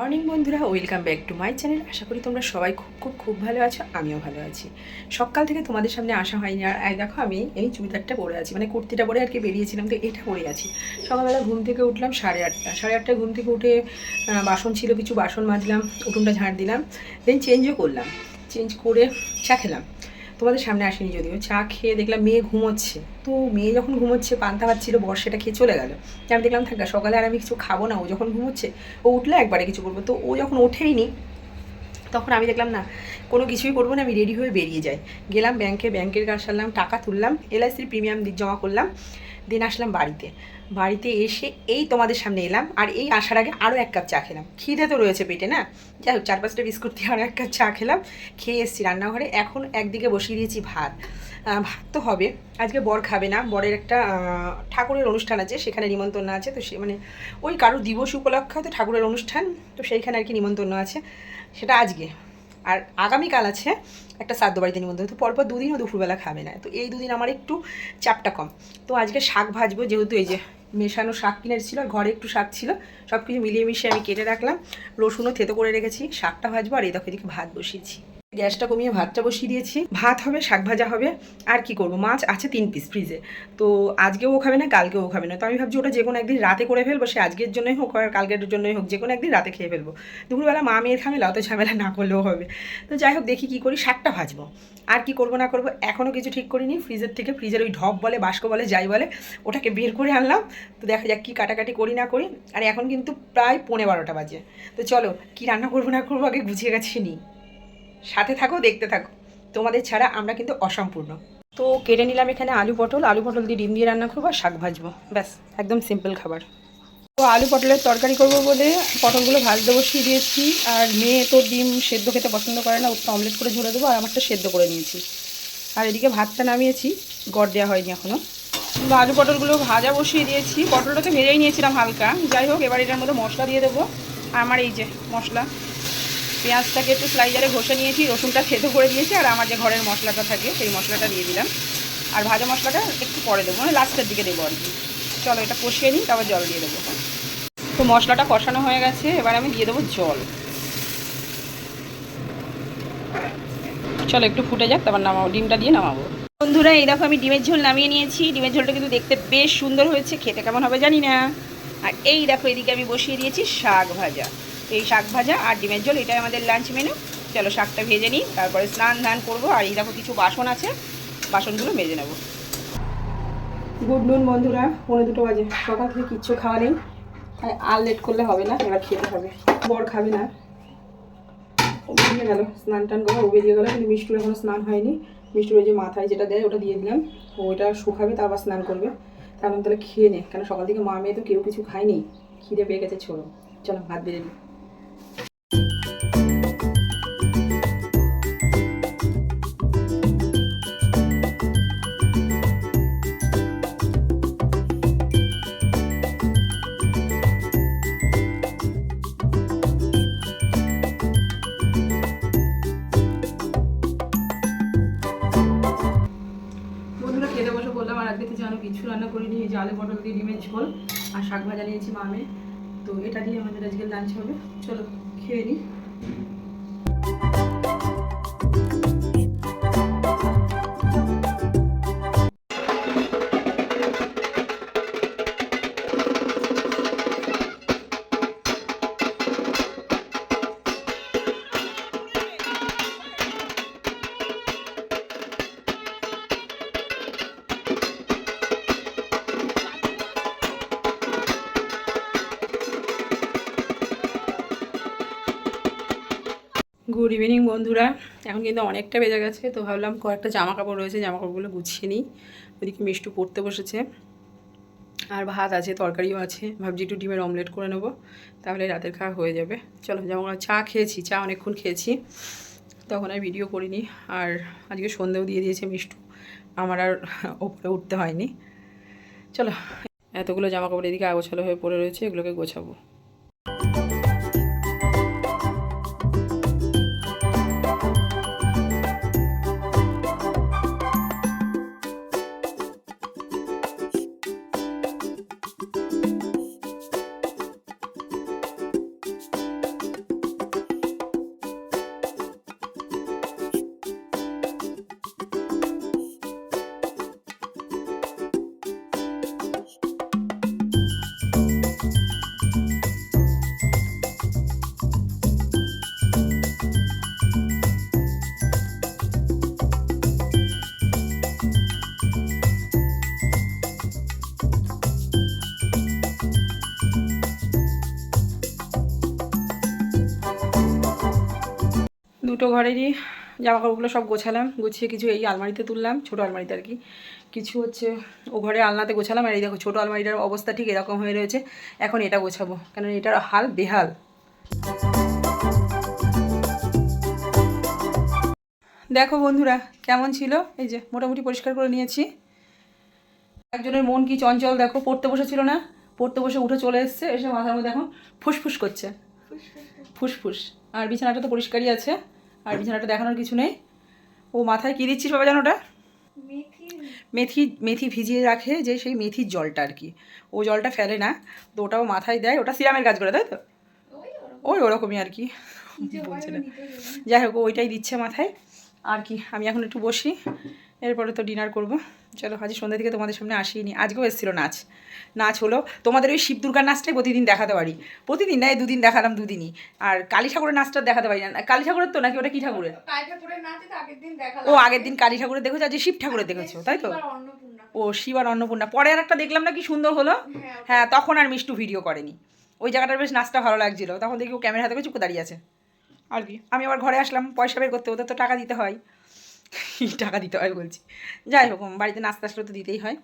Morning বন্ধুরা, welcome back to my channel. আশা করি তোমরা সবাই খুব খুব খুব ভালো আছো, আমিও ভালো আছি। সকাল থেকে তোমাদের সামনে আসা হয়নি, আর দেখো আমি এই চুড়িদারটা পরে আছি মানে কুর্তিটা পরে আর কি বেরিয়েছিলাম, তো এটা পরে আছি। সকালবেলা ঘুম থেকে উঠলাম সাড়ে আটটা, সাড়ে আটটায় ঘুম থেকে উঠে বাসন ছিল, কিছু বাসন মাজলাম, উঠোনটা ঝাড় দিলাম দেন চেঞ্জও করলাম। চেঞ্জ করে চা খেলাম। তোমাদের সামনে আসেনি যদিও। চা খেয়ে দেখলাম মেয়ে ঘুমোচ্ছে। তো মেয়ে যখন ঘুমোচ্ছে, পান্তা ভাত ছিল বর্ষাটা খেয়ে চলে গেল। আমি দেখলাম, থাকা সকালে আর আমি কিছু খাব না, ও যখন ঘুমোচ্ছে, ও উঠলে একবারে কিছু করব। তো ও যখন ওঠেইনি, তখন আমি দেখলাম, না, কোনো কিছুই করব না, আমি রেডি হয়ে বেরিয়ে যাই। গেলাম ব্যাংকে ব্যাংকের কাজ সারলাম, টাকা তুললাম এলআইসির প্রিমিয়াম জমা করলাম। দিন আসলাম বাড়িতে। বাড়িতে এসে এই তোমাদের সামনে এলাম আর এই আসার আগে আরও এক কাপ চা খেলাম। খিদে তো রয়েছে পেটে, না? যাই হোক চার পাঁচটা বিস্কুট দিয়ে আরও এক কাপ চা খেলাম, খেয়ে এসেছি রান্নাঘরে। এখন একদিকে বসিয়ে দিয়েছি ভাত। ভাত তো হবে। আজকে বর খাবে না। বরের একটা ঠাকুরের অনুষ্ঠান আছে, সেখানে নিমন্ত্রণ আছে। তো সে মানে ওই কারও দিবস উপলক্ষে হয়তো ঠাকুরের অনুষ্ঠান, তো সেইখানে আর কি নিমন্ত্রণ আছে। সেটা আজকে। আর আগামীকাল আছে একটা সাদ্য বাড়িতে নিমন্ত্রণ, তো পরপর দুদিনও দুপুরবেলা খাবে না। তো এই দুদিন আমার একটু চাপটা কম। তো আজকে শাক ভাজবো, যেহেতু এই যে মেশানো শাক কিনে ছিল আর ঘরে একটু শাক ছিল সব কিছু মিলিয়ে মিশিয়ে আমি কেটে রাখলাম। রসুনও থেতো করে রেখেছি, শাকটা ভাজবো, আর এই দেখো এদিকে ভাত বসিয়েছি। গ্যাসটা কমিয়ে ভাতটা বসিয়ে দিয়েছি। ভাত হবে, শাক ভাজা হবে। আর কি করব? মাছ আছে তিন পিস ফ্রিজে তো আজকেও ও খাবে না, কালকেও ও খাবে না। তো আমি ভাবছি ওটা যে কোনো একদিন রাতে করে ফেলব, সে আজকের জন্যই হোক আর কালকের জন্যই হোক, যে কোনো একদিন রাতে খেয়ে ফেলব। দুপুরবেলা মা মেয়ের ঝামেলা অত ঝামেলা না করলেও হবে। তো যাই হোক, দেখি কী করি, শাকটা ভাজবো। আর কি করব না করব এখনও কিছু ঠিক করিনি। ফ্রিজের থেকে ফ্রিজের ওই ঢপ বলে, বাষ্প বলে, যাই বলে, ওটাকে বের করে আনলাম। তো দেখা যাক কী কাটাকাটি করি না করি। আর এখন কিন্তু প্রায় পৌনে বারোটা বাজে। তো চলো, কি রান্না করব না করব আগে গুছিয়ে গেছি নিই সাথে থাকো, দেখতে থাকো। তোমাদের ছাড়া আমরা কিন্তু অসম্পূর্ণ। তো কেটে নিলাম এখানে আলু পটল। আলু পটল দিয়ে ডিম দিয়ে রান্না করব আর শাক ভাজবো। ব্যাস, একদম সিম্পল খাবার। তো আলু পটলের তরকারি করব বলে পটলগুলো ভাজতে বসিয়ে দিয়েছি। আর মেয়ে তো ডিম সেদ্ধ খেতে পছন্দ করে না ওটা অমলেট করে ঝরে দেবো আর আমারটা সেদ্ধ করে নিয়েছি। আর এদিকে ভাতটা নামিয়েছি, গড় দেওয়া হয়নি এখনও আলু পটলগুলো ভাজা বসিয়ে দিয়েছি। পটলটা তো ভেজেই নিয়েছিলাম হালকা। যাই হোক, এবার এটার মধ্যে মশলা দিয়ে দেবো। আমার এই যে মশলা পেঁয়াজটাকে একটু স্লাইজারে ঘষে নিয়েছি, রসুনটা থেতো করে দিয়েছি, আর আমার যে ঘরের মশলাটা থাকে, সেই মশলাটা দিয়ে দিলাম। আর ভাজা মশলাটা একটু পরে দেবো মানে লাস্টের দিকে দেবো আর কি। চলো এটা কষিয়ে নিই, তারপর জল দিয়ে দেবো। তো মশলাটা কষানো হয়ে গেছে, এবার আমি দিয়ে দেবো জল। চলো একটু ফুটে যাক, তারপর নামাবো, ডিমটা দিয়ে নামাবো। বন্ধুরা, এই দেখো আমি ডিমের ঝোল নামিয়ে নিয়েছি, ডিমের ঝোলটা কিন্তু দেখতে বেশ সুন্দর হয়েছে, খেতে কেমন হবে জানি না। আর এই দেখো এদিকে আমি বসিয়ে দিয়েছি শাক ভাজা। এই শাক ভাজা আর ডিমের জল এটাই আমাদের লাঞ্চ মেনু চলো শাকটা ভেজে নিই, তারপরে স্নান ধান করব, আর এই দেখো কিছু বাসন আছে, বাসনগুলো মেজে নেব। গুড নুন বন্ধুরা। পনেরো দুটো বাজে। সকাল থেকে কিচ্ছু খাওয়া নেই। তাই আর লেট করলে হবে না, এবার খেতে হবে। বর খাবে না। বেরিয়ে গেল। স্নান টান করে ও বেরিয়ে গেলো, কিন্তু মিষ্টুর এখনও স্নান হয়নি। মিষ্টুর যে মাথায় যেটা দেয়, ওটা দিয়ে দিলাম। ওটা শুকাবে তারপর স্নান করবে। তারপর তাহলে খেয়ে নে। কেন সকাল থেকে মা মেয়ে তো কেউ কিছু খায়নি। খিদে পেয়ে গেছে ছোড়ো চলো, ভাত বেড়ে আজকে তো জানো কিছু রান্না করিনি নিয়েছি আলু পটল দিয়ে ডিমের ঝোল আর শাক ভাজা নিয়েছি মামে তো এটা দিয়ে আমাদের আজকে লাঞ্চ হবে। চলো, খেয়ে নিই গুড ইভিনিং বন্ধুরা। এখন কিন্তু অনেকটা বেজে গেছে, তো ভাবলাম কয়েকটা জামা কাপড় রয়েছে জামা কাপড়গুলো গুছিয়ে নিই। ওদিকে মিষ্টু পড়তে বসেছে। আর ভাত আছে, তরকারিও আছে। ভাবছি একটু ডিমের অমলেট করে নেব, তাহলে রাতের খাওয়া হয়ে যাবে। চলো যেমন চা খেয়েছি, চা অনেকক্ষণ খেয়েছি। তখন আর ভিডিও করিনি। আর আজকে সন্ধেও দিয়ে দিয়েছে মিষ্টু। আমার আর ওপরে উঠতে হয়নি। চলো, এতগুলো জামা কাপড় এদিকে আগোছালো হয়ে পড়ে রয়েছে, এগুলোকে গোছাবো। দুটো ঘরেরই জামা কাপড়গুলো সব গোছালাম গুছিয়ে কিছু এই আলমারিতে তুললাম ছোটো আলমারিতে আর কি। কিছু হচ্ছে ও ঘরে আলনাতে গোছালাম আর এই দেখো ছোটো আলমারিটার অবস্থা ঠিক এরকম হয়ে রয়েছে এখন এটা গোছাবো কারণ এটার হাল বেহাল। দেখো বন্ধুরা কেমন ছিল? এই যে মোটামুটি পরিষ্কার করে নিয়েছি। একজনের মন কি চঞ্চল দেখো পড়তে বসেছিল না পড়তে বসে উঠে চলে এসছে এসে মাথার মধ্যে এখন ফুসফুস করছে। ফুসফুস। আর বিছানাটা তো পরিষ্কারই আছে। আর বিছানাটা দেখানোর কিছু নেই। ও মাথায় কী দিচ্ছিস বাবা জানো ওটা মেথি মেথি ভিজিয়ে রাখে যে সেই মেথির জলটা আর কি। ও জলটা ফেলে না তো ওটাও মাথায় দেয়। ওটা সিরামের কাজ করে তাই তো? ওই ওরকমই আর কি। বলছে না। যাই হোক ওইটাই দিচ্ছে মাথায়। আর কি আমি এখন একটু বসি। এরপরে তো ডিনার করব। চলো, আজ সন্ধ্যা থেকে তোমাদের সামনে আসিনি, আজকেও এসেছিল নাচ। নাচ হলো তোমাদের ওই শিব দুর্গার নাচটাই প্রতিদিন দেখাতে পারি। প্রতিদিন না এই দুদিন দেখালাম দুদিনই। আর কালী ঠাকুরের নাচটা দেখাতে পারি না। কালী ঠাকুরের তো নাকি ওটা কী ঠাকুরের? ও, আগের দিন কালী ঠাকুরের দেখেছ? আজ শিব ঠাকুরের দেখেছ, তাই তো? ও, শিব আর অন্নপূর্ণা। পরে আর একটা দেখলাম না কি সুন্দর হলো? হ্যাঁ তখন আর মিষ্টু ভিডিও করেনি। ওই জায়গাটার বেশ নাচটা ভালো লাগছিল। তখন দেখি ও ক্যামেরা হাতে করে চুপ দাঁড়িয়ে আছে। আর কি? আমি আবার ঘরে আসলাম, পয়সা বের করতে ওদের তো টাকা দিতে হয়। টাকা দিতে হয় বলছি। যাই হোক বাড়িতে নাস্তা আসলে তো দিতেই হয়।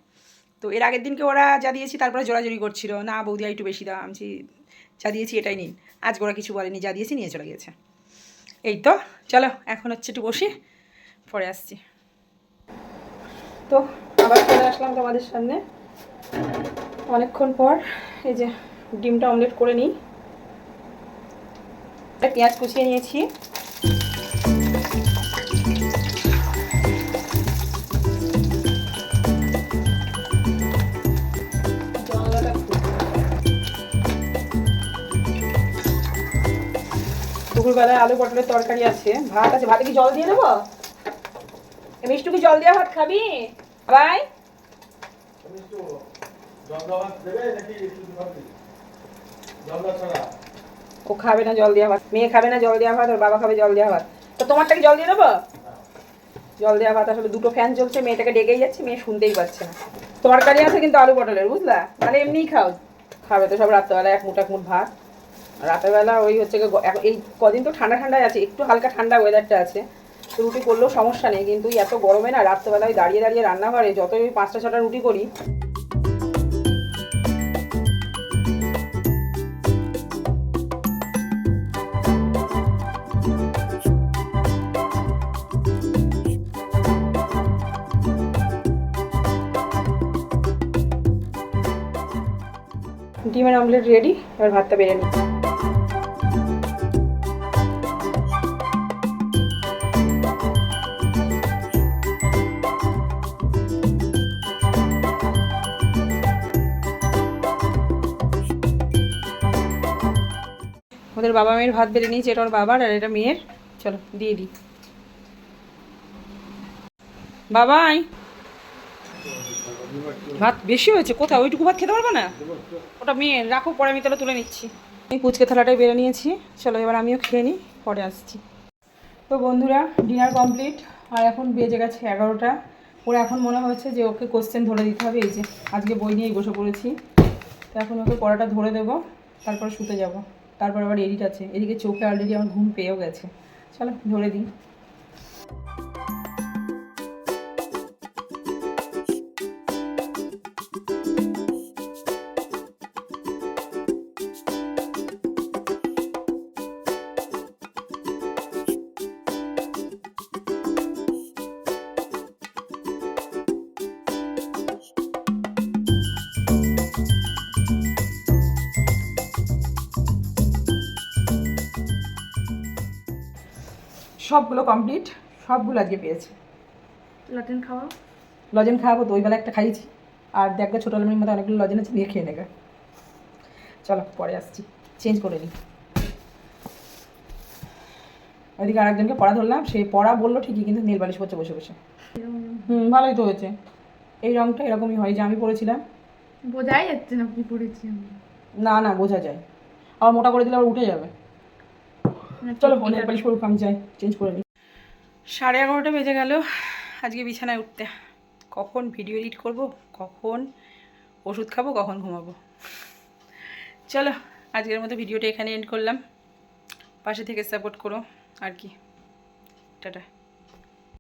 তো এর আগের দিনকে ওরা যা দিয়েছি, তারপরে জোরাজোরি করছিল। না, বৌদি একটু বেশি দাও। আমি যা দিয়েছি এটাই নিন। আজ ওরা কিছু বলেনি, যা দিয়েছি নিয়ে চলে গেছে এই তো, চলো, এখন হচ্ছে একটু বসি, পরে আসছি। তো, আবার চলে আসলাম তোমাদের সামনে। অনেকক্ষণ পর, এই যে ডিমটা অমলেট করে নিই। পেঁয়াজ কুচিয়ে নিয়েছি। দুপুরবেলায় আলু পটলের তরকারি আছে। ভাত আছে। ভাতে কি জল দিয়ে দেবো? মিষ্টু কি জল দেওয়া ভাত খাবি? ভাই? ও খাবে না জল দেওয়া ভাত। মেয়ে খাবে না জল দেওয়া ভাত, ওর বাবা খাবে জল দেওয়া ভাত। তো তোমারটা কি জল দিয়ে দেবো? জল দেওয়া ভাত আসলে দুটো ফ্যান চলছে মেয়েটাকে ডেকেই যাচ্ছে, মেয়ে শুনতেই পাচ্ছে না। তরকারি আছে কিন্তু আলু পটলের, বুঝলা? মানে এমনিই খাও। খাবে তো সব রাত্রেবেলা এক মুঠ এক মুঠ ভাত। রাতের বেলা ওই হচ্ছে এই কদিন তো ঠান্ডা ঠান্ডায় আছে, একটু হালকা ঠান্ডা ওয়েদারটা আছে। তো রুটি করলেও সমস্যা নেই, কিন্তু এত গরমে না রাত্রেবেলা ওই দাঁড়িয়ে দাঁড়িয়ে রান্নাঘরে যতই ওই পাঁচটা ছটা রুটি করি। ডিমের অমলেট রেডি এবার ভাতটা বেড়ে নিই। ওদের বাবা মেয়ের ভাত বেড়ে নিয়েছে, এটা ওর বাবার আর এটা মেয়ের। চলো, দিয়ে দিই। বাবাই ভাত বেশি হয়েছে কোথাও ওইটুকু ভাত খেতে পারবে না? ওটা মেয়ে, রাখো, পরে আমি তাহলে তুলে নিচ্ছি। আমি পুচকে থালাটাই বেড়ে নিয়েছি। চলো, এবার আমিও খেয়ে নিই, পরে আসছি। তো বন্ধুরা ডিনার কমপ্লিট আর এখন বেজে গেছে এগারোটা। ওর এখন মনে হয়েছে যে ওকে কোশ্চেন ধরে দিতে হবে, এই যে আজকে বই নিয়েই বসে পড়েছি। তো এখন ওকে পড়াটা ধরে দেবো, তারপরে শুতে যাব। তারপর আবার এডিট আছে। এদিকে চোখে অলরেডি আমার ঘুম পেয়েও গেছে। চলো ধরে দিই। সবগুলো কমপ্লিট সবগুলো আজকে পেয়েছে। লজেন খাওয়া লজেন খাওয়াবো তো ওই বেলা একটা খাইয়েছি। আর দেখবে ছোটো আলমির মধ্যে অনেকগুলো লজেন আছে নিয়ে খেয়ে নেবে চলো পরে আসছি। চেঞ্জ করে নিই ওইদিকে আরেকজনকে পড়া ধরলাম সে পড়া বলল ঠিকই কিন্তু নীল বালিশ করছে বসে বসে। হুম ভালোই তো হয়েছে। এই রঙটা এরকমই হয় যে আমি পড়েছিলাম। বোঝাই যাচ্ছে না কি পড়েছি না না বোঝা যায়। আবার মোটা করে দিলে আবার উঠে যাবে। চলো ঠিক নেল পালিশ করুক আমি যাই চেঞ্জ করে নিই। সাড়ে এগারোটা বেজে গেল আজকে বিছানায় উঠতে। কখন ভিডিও এডিট করব? কখন ওষুধ খাব? কখন ঘুমাবো? চলো আজকের মতো ভিডিওটা এখানে এন্ড করলাম। পাশে থেকে সাপোর্ট করো আর কি। টাটা।